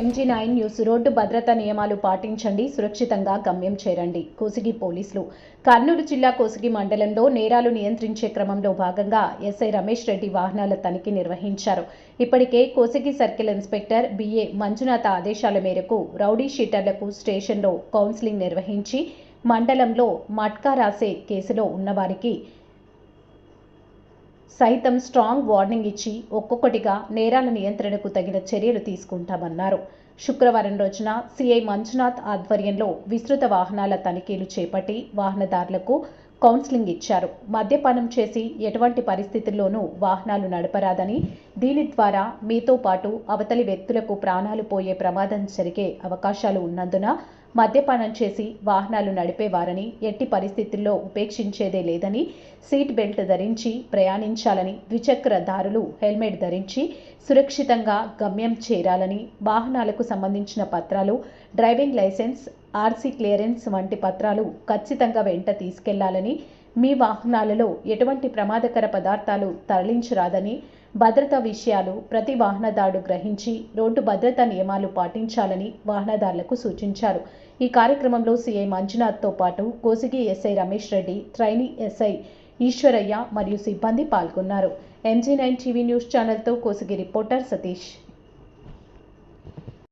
MG nine news. రోడ్డు భద్రతా నియమాలు పాటించండి సురక్షితంగా గమ్యం చేరండి కోసిగి పోలీసులు. కర్నూలు జిల్లా కోసిగి మండలంలో నేరాలు నియంత్రించే క్రమంలో భాగంగా ఎస్ఐ రమేష్ రెడ్డి వాహనాల తనిఖీ నిర్వహించారు. ఇప్పటికే Kosigi circle inspector BA Manjunatha ఆదేశాల మేరకు రౌడీ షీటర్లకు స్టేషన్లో కౌన్సిలింగ్ నిర్వహించి మండలంలో మట్కా రాసే కేసులో ఉన్నవారికి సైతం స్ట్రాంగ్ వార్నింగ్ ఇచ్చి ఒక్కొక్కటిగా నేరాల నియంత్రణకు తగిన చర్యలు తీసుకుంటామన్నారు. శుక్రవారం రోజున సిఐ మంజునాథ్ ఆధ్వర్యంలో విస్తృత వాహనాల తనిఖీలు చేపట్టి వాహనదారులకు కౌన్సిలింగ్ ఇచ్చారు. మద్యపానం చేసి ఎటువంటి పరిస్థితుల్లోనూ వాహనాలు నడపరాదని దీని ద్వారా మీతో పాటు అవతలి వ్యక్తులకు ప్రాణాలు పోయే ప్రమాదం జరిగే అవకాశాలు ఉన్నందున మద్యపానం చేసి వాహనాలు నడిపేవారని ఎట్టి పరిస్థితుల్లో ఉపేక్షించేదే లేదని సీట్ బెల్ట్ ధరించి ప్రయాణించాలని ద్విచక్రదారులు హెల్మెట్ ధరించి సురక్షితంగా గమ్యం చేరాలని వాహనాలకు సంబంధించిన పత్రాలు డ్రైవింగ్ లైసెన్స్ ఆర్సీ క్లియరెన్స్ వంటి పత్రాలు ఖచ్చితంగా వెంట తీసుకెళ్ళాలని మీ వాహనాలలో ఎటువంటి ప్రమాదకర పదార్థాలు తరలించరాదని భద్రతా విషయాలు ప్రతి వాహనదారుడు గ్రహించి రోడ్డు భద్రతా నియమాలు పాటించాలని వాహనదారులకు సూచించారు. ఈ కార్యక్రమంలో సీఐ మంజునాథ్తో పాటు Kosigi SI Ramesh Reddy trainee SI Eshwaraiah మరియు సిబ్బంది పాల్గొన్నారు. ఎంజీ నైన్ టీవీ న్యూస్ ఛానల్తో కోసిగి రిపోర్టర్ సతీష్.